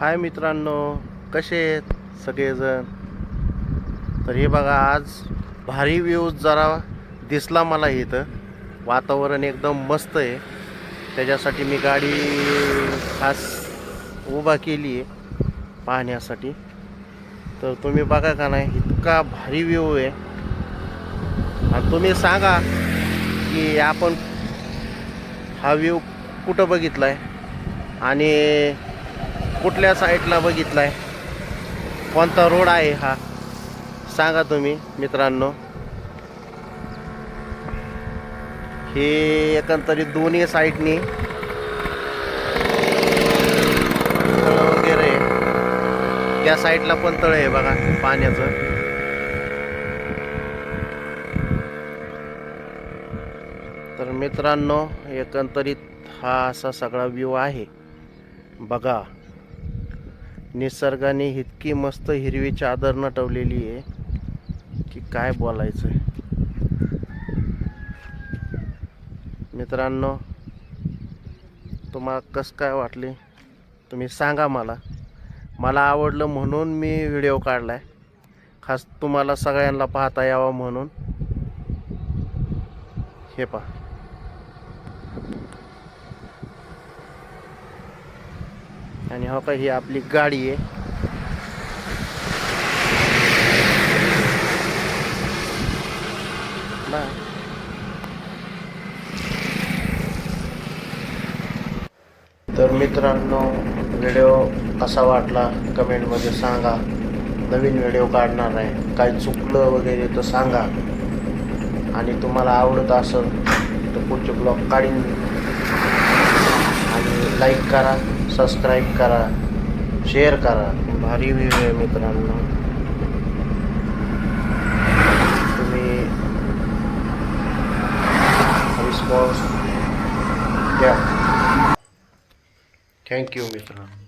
हाय मित्रांनो कसे आहेत सगळेजण? तर हे बघा आज भारी व्ह्यूज जरा दिसला मला इथं. वातावरण एकदम मस्त आहे. त्याच्यासाठी मी गाडी खास उभा केली आहे पाहण्यासाठी. तर तुम्ही बघा का नाही इतका भारी व्ह्यू आहे. आणि तुम्ही सांगा की आपण हा व्ह्यू कुठं बघितला आहे आणि कुठल्या साईडला बघितला आहे कोणता रोड आहे हा? सांगा तुम्ही मित्रांनो. हे एकंदरीत दोन्ही साईडनी तळ वगैरे त्या साईडला पण तळ आहे बघा पाण्याचं. तर मित्रांनो एकंदरीत हा असा सगळा व्ह्यू आहे. बघा. निसर्गाने इतकी मस्त हिरवी चादर नटवलेली आहे की काय बोलायचं मित्रांनो तुम्हाला कसं काय वाटले? तुम्ही सांगा मला. मला आवडलं म्हणून मी व्हिडिओ काढलाय. खास तुम्हाला सगळ्यांना पाहता यावं म्हणून. हे पहा. आणि हो का ही आपली गाडी आहे. बाय तर मित्रांनो व्हिडिओ कसा वाटला कमेंटमध्ये सांगा. नवीन व्हिडिओ काढणार आहे. काय चुकलं वगैरे तर सांगा. आणि तुम्हाला आवडत असेल तर पुढचे ब्लॉग काढीन. आणि लाईक करा. सबस्क्राईब करा शेअर करा. भारी व्हिडिओ आहे मित्रांनो. तुम्ही रिस्पॉन्स द्या. थँक्यू मित्रांनो.